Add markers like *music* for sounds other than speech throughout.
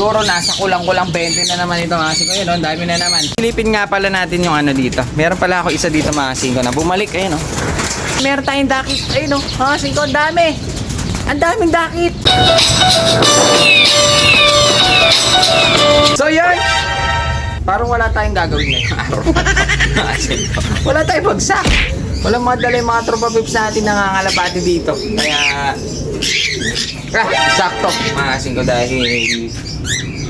Siguro nasa kulang-kulang 20 na naman ito mga singko. Yun, oh, dami na naman. Silipin nga pala natin yung ano dito. Meron pala ako isa dito mga singko na bumalik. Ayun oh. Meron tayong dakit. Ayun oh, mga singko, ang dami. Ang daming dakit. So yun. Parang wala tayong gagawin ngayong *laughs* araw. Wala tayong bagsak. Walang madala yung mga tropa pips natin nangangalapati dito. Kaya Ah, sakto mga ko dahil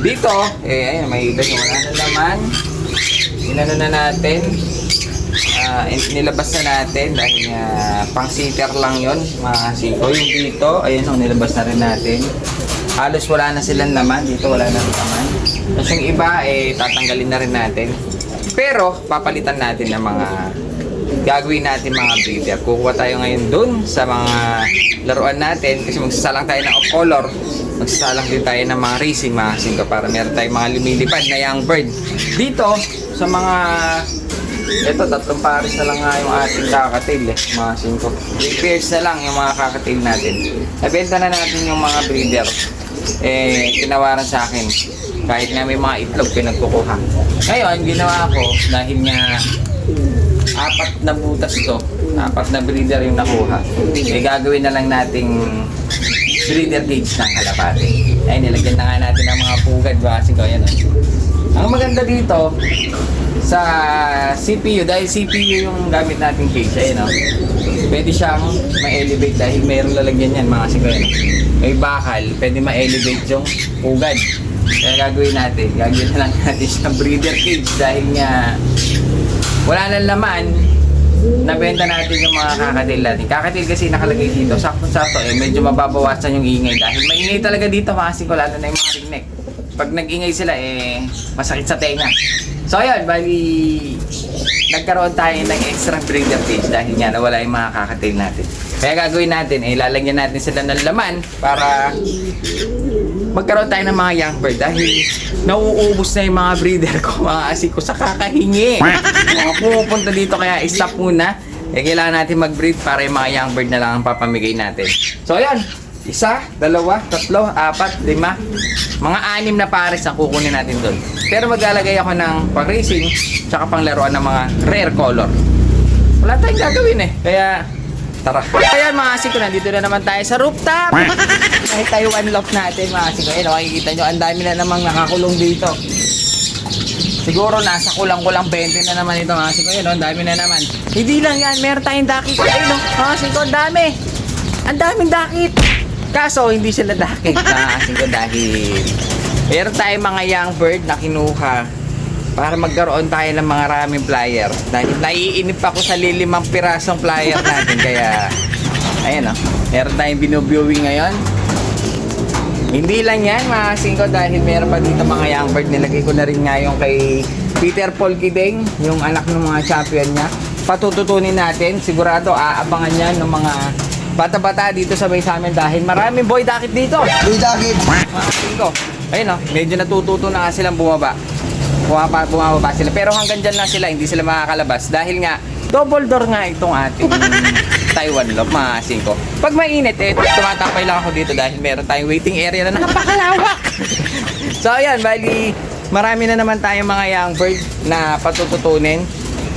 dito, eh, ayun, may iba yung na naman. Inano na natin. In- nilabas na natin dahil nga pang sitter lang yon mga singko. Yung dito, ayun, oh, nilabas na rin natin. Halos wala na silang laman. Dito wala na rin laman. Tapos yung iba, eh, tatanggalin na rin natin. Pero, papalitan natin ng mga gagawin natin mga breeder. Kukuha tayo ngayon dun sa mga laruan natin kasi magsasalang tayo ng off-color. Magsasalang din tayo ng mga racing mga singko para meron tayong mga lumilipad na young bird. Dito, sa mga ito, tatlong pares na lang nga yung ating kakatail eh, mga singko. Three pairs na lang yung mga kakatail natin. Nabenta na natin yung mga breeder. Eh, tinawaran sa akin. Kahit na may mga itlog pinagkukuha. Ngayon, ginawa ko dahil nga apat na butas to, apat na breeder yung nakuha. Eh, gagawin na lang nating breeder cage ng kalapate. Ay, nilagyan na nga natin ng mga pugad ba kasi ko yan. oh. Ang maganda dito sa CPU, dahil CPU yung gamit nating cage, ayun oh. Pwede siyang ma-elevate dahil mayroong lalagyan yan mga siko yan. May bakal, pwede ma-elevate yung pugad. Kaya gagawin natin, gagawin na lang natin siyang breeder cage dahil nga wala nang laman, nabenta natin yung mga kakatil natin. Kakatil kasi nakalagay dito, sakto-sakto eh, medyo mababawasan yung ingay dahil maingay talaga dito mga ko lalo na yung mga ringneck. Pag nag-ingay sila eh, masakit sa tenga. So ayun, bali, nagkaroon tayo ng extra breeder cage dahil nga nawala yung mga kakatil natin. Kaya gagawin natin, eh, lalagyan natin sila ng laman para magkaroon tayo ng mga young bird dahil nauubos na yung mga breeder ko, mga asiko sa kakahingi. Mga pumupunta dito kaya stop muna. Eh, kailangan natin mag-breed para yung mga young bird na lang ang papamigay natin. So, ayan. Isa, dalawa, tatlo, apat, lima. Mga anim na pares ang kukunin natin doon. Pero maglalagay ako ng pang-racing tsaka pang laruan ng mga rare color. Wala tayong gagawin eh. Kaya, tara. Kaya mga asiko, nandito na naman tayo sa rooftop. May Taiwan loft natin mga asiko. Ayun, makikita nyo, ang dami na namang nakakulong dito. Siguro nasa kulang-kulang 20 na naman ito mga asiko. Ayun, oh, ang dami na naman. Hindi lang yan, meron tayong dakit. Ayun, oh, mga asiko, ang dami. Ang daming dakit. Kaso, hindi sila dakit mga asiko dahil meron tayong mga young bird na kinuha para magkaroon tayo ng mga raming flyer. Dahil naiinip ako sa lilimang pirasong flyer natin. Kaya, ayan o. Meron tayong binubiewing ngayon. Hindi lang yan mga singko dahil meron pa dito mga young bird. Nilagay ko na rin nga yung kay Peter Paul Kideng, yung anak ng mga champion niya. Patututunin natin. Sigurado aabangan yan ng mga bata-bata dito sa may sa amin dahil maraming boy dakit dito. Uy, Dagit! Mga singko. Ayun o, medyo natututo na silang bumaba. Bumaba, bumababa sila. Pero hanggang dyan lang sila, hindi sila makakalabas. Dahil nga, double door nga itong ating Taiwan love, mga singko. Pag mainit, eh, tumatapay lang ako dito dahil meron tayong waiting area na napakalawak. *laughs* so, ayan, bali, marami na naman tayong mga young bird na patututunin.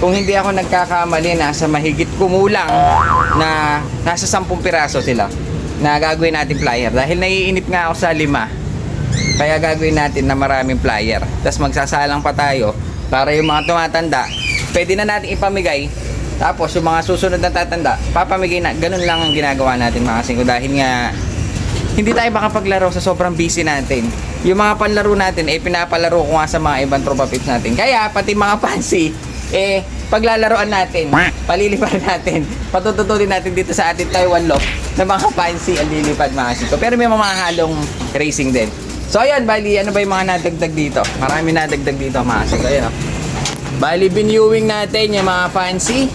Kung hindi ako nagkakamali, nasa mahigit kumulang na nasa 10 piraso sila na gagawin natin flyer. Dahil naiinip nga ako sa lima, kaya gagawin natin na maraming flyer. Tapos magsasalang pa tayo para yung mga tumatanda, pwede na natin ipamigay. Tapos yung mga susunod na tatanda, papamigay na. Ganun lang ang ginagawa natin mga singko dahil nga hindi tayo makapaglaro sa sobrang busy natin. Yung mga panlaro natin, eh pinapalaro ko nga sa mga ibang tropa pips natin. Kaya pati mga *laughs* fancy, eh paglalaroan natin, palilipad natin, patututunin natin dito sa ating Taiwan Loft na mga fancy ang lilipad mga singko. Pero may mga halong racing din. So ayan, bali, ano ba yung mga nadagdag dito? Marami nadagdag dito mga singko. Ayan, oh. Bali, binewing natin yung mga fancy.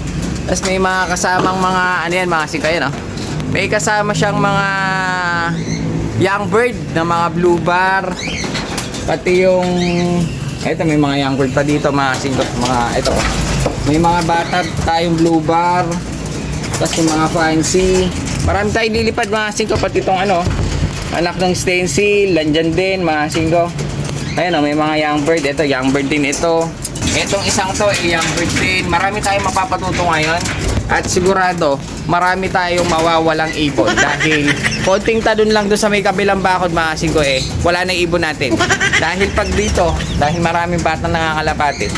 Tapos may mga kasamang mga, ano yan, mga singko. Ayan, oh. May kasama siyang mga young bird na mga blue bar. Pati yung, eto may mga young bird pa dito mga singko. Mga, oh. May mga bata tayong blue bar. Tapos yung mga fancy. Marami tayong lilipad mga singko. Pati itong ano, anak ng stencil, landyan din mga singko. Ayun o, may mga young bird. Ito, young bird din ito. Itong isang to, eh, young bird din. Marami tayong mapapatuto ngayon. At sigurado, marami tayong mawawalang ibon. *laughs* Dahil konting talon lang doon sa may kabilang bakod, mga ko eh, wala na ibon natin. Dahil pag dito, dahil maraming batang nangangalapati,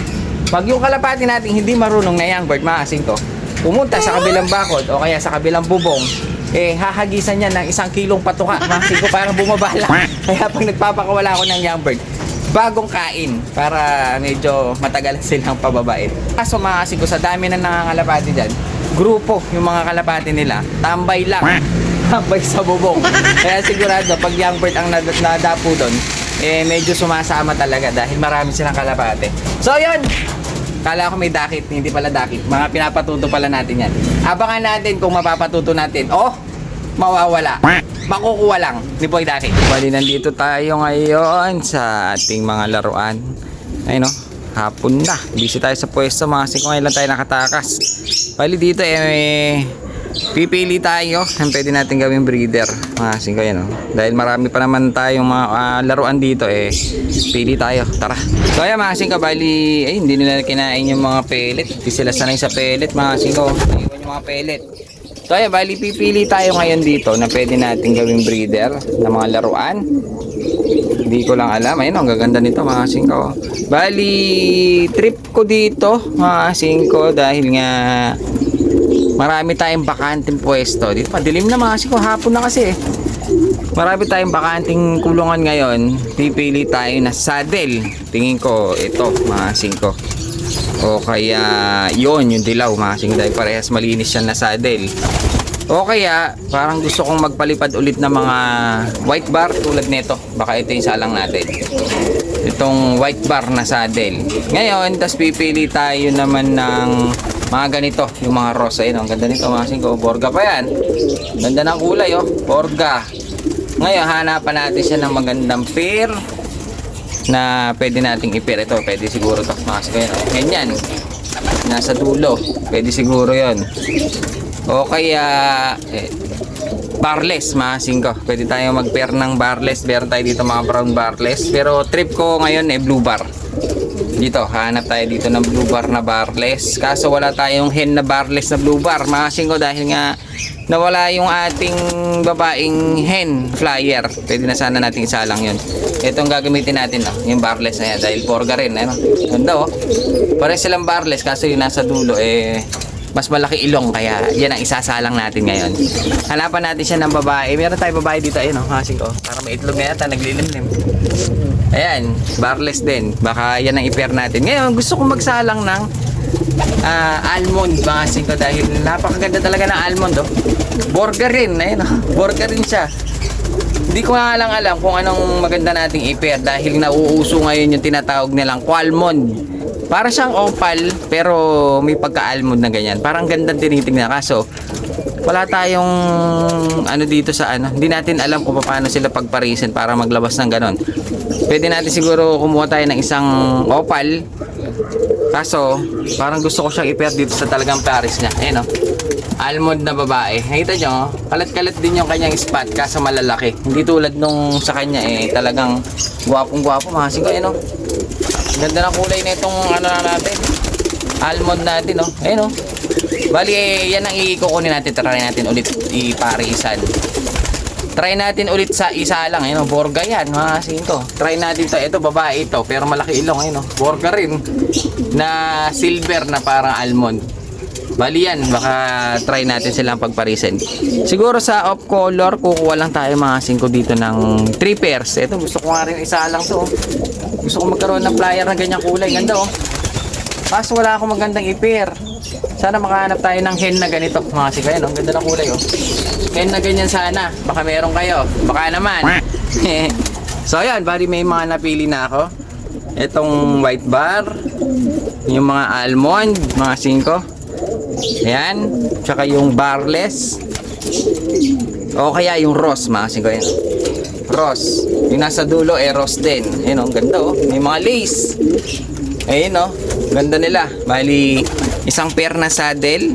pag yung kalapati natin hindi marunong na young bird, mga ko, pumunta sa kabilang bakod o kaya sa kabilang bubong, eh hahagisan niya ng isang kilong patuka. Mga ko parang bumaba lang. Kaya pag nagpapakawala ako ng young bird, bagong kain para medyo matagal silang pababain. Kaso mga ko sa dami na nangangalapati dyan, grupo yung mga kalapati nila, tambay lang. Tambay sa bubong. Kaya sigurado pag young bird ang nad- nadapo doon, eh medyo sumasama talaga dahil marami silang kalapati. So yun, Kala ko may dakit, hindi pala dakit. Mga pinapatuto pala natin yan. Abangan natin kung mapapatuto natin. Oh, mawawala. Makukuha lang ni Boy Dakit. Bali, nandito tayo ngayon sa ating mga laruan. Ayun no, hapon na. Busy tayo sa pwesto. Mga 5 ngayon lang tayo nakatakas. Bali dito eh, may pipili tayo ang pwede natin gawing breeder. Mga 5 yan no. Dahil marami pa naman tayong mga ah, laruan dito eh, pili tayo. Tara. So ayan mga 5 bali, ay hindi nila kinain yung mga pellet. Hindi sila sanay sa pellet mga 5. Iwan yung mga pellet. So ayan, bali pipili tayo ngayon dito na pwede natin gawing breeder ng mga laruan. Hindi ko lang alam. Ayun, ang gaganda nito mga singko. Bali, trip ko dito mga singko dahil nga marami tayong bakanting pwesto. Dito madilim na mga singko. Hapon na kasi eh. Marami tayong bakanting kulungan ngayon. Pipili tayo na saddle. Tingin ko ito mga singko. O kaya yon yung dilaw mga singko dahil parehas malinis yan na saddle. O kaya, parang gusto kong magpalipad ulit ng mga white bar tulad nito. Baka ito yung salang natin. Itong white bar na saddle. Ngayon, tas pipili tayo naman ng mga ganito, yung mga rose. Ayun, ang ganda nito mga singko. Borga pa yan. Ganda ng kulay, oh. Borga. Ngayon, hanapan natin siya ng magandang pair na pwede nating i-pair. Ito, pwede siguro mga singko. Yan. Ganyan. Nasa dulo. Pwede siguro yon o kaya eh, barless mga singko. Pwede tayo mag-pair ng barless. Meron tayo dito mga brown barless. Pero trip ko ngayon eh blue bar. Dito, hanap tayo dito ng blue bar na barless. Kaso wala tayong hen na barless na blue bar. Mga singko dahil nga nawala yung ating babaeng hen flyer. Pwede na sana nating isalang yun. Itong gagamitin natin, oh, yung barless na yan. Dahil porga rin, ano? Ganda, oh. Pare silang barless, kaso yung nasa dulo, eh, mas malaki ilong kaya yan ang isasalang natin ngayon hanapan natin siya ng babae meron tayo babae dito ayun oh hasing ko para may itlog na yata naglilimlim ayan barless din baka yan ang i-pair natin ngayon gusto kong magsalang ng ah, almond mga hasing ko dahil napakaganda talaga ng almond oh burger rin ayun oh burger rin siya hindi ko nga lang alam kung anong maganda nating i-pair dahil nauuso ngayon yung tinatawag nilang qualmond para siyang opal pero may pagka-almond na ganyan. Parang ganda tinitingnan kaso wala tayong ano dito sa ano. Hindi natin alam kung paano sila pagparisin para maglabas ng ganon. Pwede natin siguro kumuha tayo ng isang opal. Kaso parang gusto ko siyang i-pair dito sa talagang Paris niya. Ayun oh. Almond na babae. Nakita nyo, kalat-kalat din yung kanyang spot kaso malalaki. Hindi tulad nung sa kanya eh talagang gwapong-gwapo. Mahasing ko, ayun oh. Ganda ng kulay na itong ano na natin. Almond natin, no? Ayun, no? Bali, eh, yan ang ikukunin natin. Try natin ulit iparisan. Try natin ulit sa isa lang, ayun, no? Borga yan, mga singko. Try natin to. Ito, babae ito. Pero malaki ilong, ayun, no? Borga rin. Na silver na parang almond. Bali yan, baka try natin silang pagparisin. Siguro sa off color, kukuha lang tayo mga singko dito ng 3 pairs. Ito, gusto ko nga rin isa lang to. oh. Gusto ko magkaroon ng flyer na ganyang kulay. Ganda oh. Kaso wala akong magandang i-pair. Sana makahanap tayo ng hen na ganito. Mga singko yan, oh. Ang ganda ng kulay oh. Hen na ganyan sana. Baka meron kayo. Baka naman. *laughs* so ayan, bali may mga napili na ako. Itong white bar. Yung mga almond, mga singko. Ayan. Tsaka yung barless. O kaya yung rose, mga singko yan. Rose. Yung nasa dulo, eh, rose din. Ayun, oh, ang ganda, oh. May mga lace. Ayun, oh. Ganda nila. Bali, isang pair na saddle,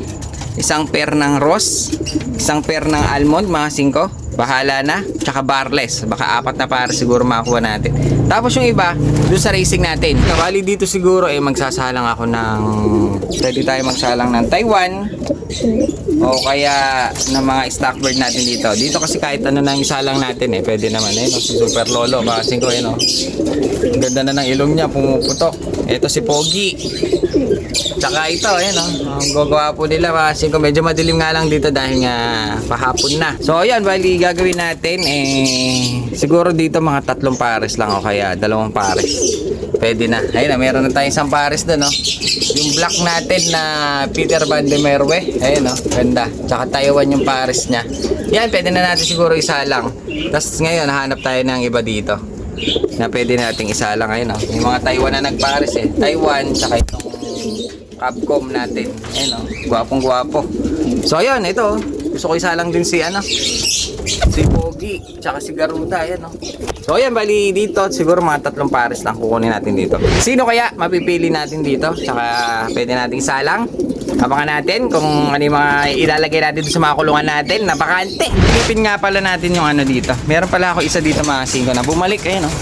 isang pair ng rose, isang pair ng almond, mga singko. bahala na. Tsaka barless. Baka apat na pares siguro makuha natin. Tapos yung iba, doon sa racing natin. Bali dito siguro eh magsasalang ako ng... Pwede tayo magsalang ng Taiwan. O kaya ng mga stock bird natin dito. Dito kasi kahit ano na yung isalang natin eh. Pwede naman eh. No? Super Lolo. Kasi ko eh no. Ganda na ng ilong niya. Pumuputok. Ito si Pogi. Tsaka ito, ayan oh. Ang gagawa po nila kasi ko medyo madilim nga lang dito dahil nga pahapon na. So ayan, bali gagawin natin eh siguro dito mga tatlong pares lang o kaya dalawang pares. Pwede na. Ayun na, meron na tayong isang pares doon, no. Yung black natin na Peter Van de Merwe. Ayun, no. Ganda. Tsaka Taiwan yung pares niya. Yan, pwede na natin siguro isa lang. Tapos ngayon, hanap tayo ng iba dito. Na pwede nating isa lang. Ayun, no. Yung mga Taiwan na nagpares eh. Taiwan, tsaka itong Capcom natin. Ayun, no. Gwapong gwapo. So, ayun, ito. Gusto ko isa lang din si, ano, si Pogi, tsaka si Garuda, ayan no. So ayan, bali dito, siguro mga tatlong pares lang kukunin natin dito. Sino kaya mapipili natin dito? Tsaka pwede nating salang. Abangan natin kung ano yung mga ilalagay natin dito sa mga kulungan natin. Napakante! Pilipin nga pala natin yung ano dito. Meron pala ako isa dito mga singko na bumalik, ayun no.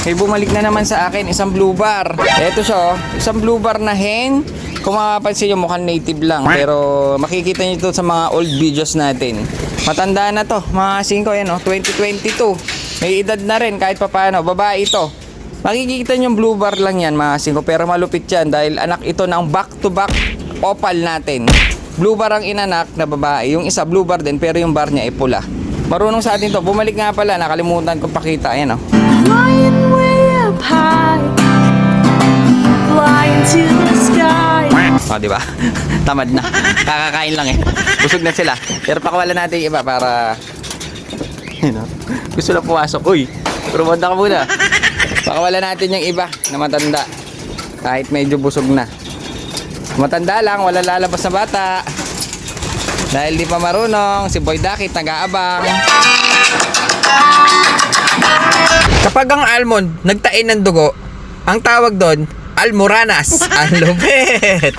May bumalik na naman sa akin isang blue bar. Ito siya, oh. isang blue bar na hen. Kung mapapansin nyo, mukhang native lang. Pero makikita nyo ito sa mga old videos natin. Matanda na to, mga 5 yan, oh. 2022. May edad na rin kahit papano. Babae ito. Makikita nyo yung blue bar lang yan, mga 5. Pero malupit yan dahil anak ito ng back-to-back opal natin. Blue bar ang inanak na babae. Yung isa blue bar din pero yung bar niya ay pula. Marunong sa atin to. Bumalik nga pala. Nakalimutan ko pakita. Ayan oh. Flying way up high, flying to the sky. O, di ba? *laughs* Tamad na. Kakakain lang eh. Busog na sila. Pero pakawalan natin yung iba para... Yun, oh. Gusto na pumasok. Uy, rumanda ka muna. Pakawalan natin yung iba na matanda. Kahit medyo busog na. Matanda lang, wala lalabas na bata. Dahil di pa marunong, si Boy Dakit nag-aabang. Kapag ang almond nagtain ng dugo, ang tawag doon, almoranas. *laughs* Ang lupit!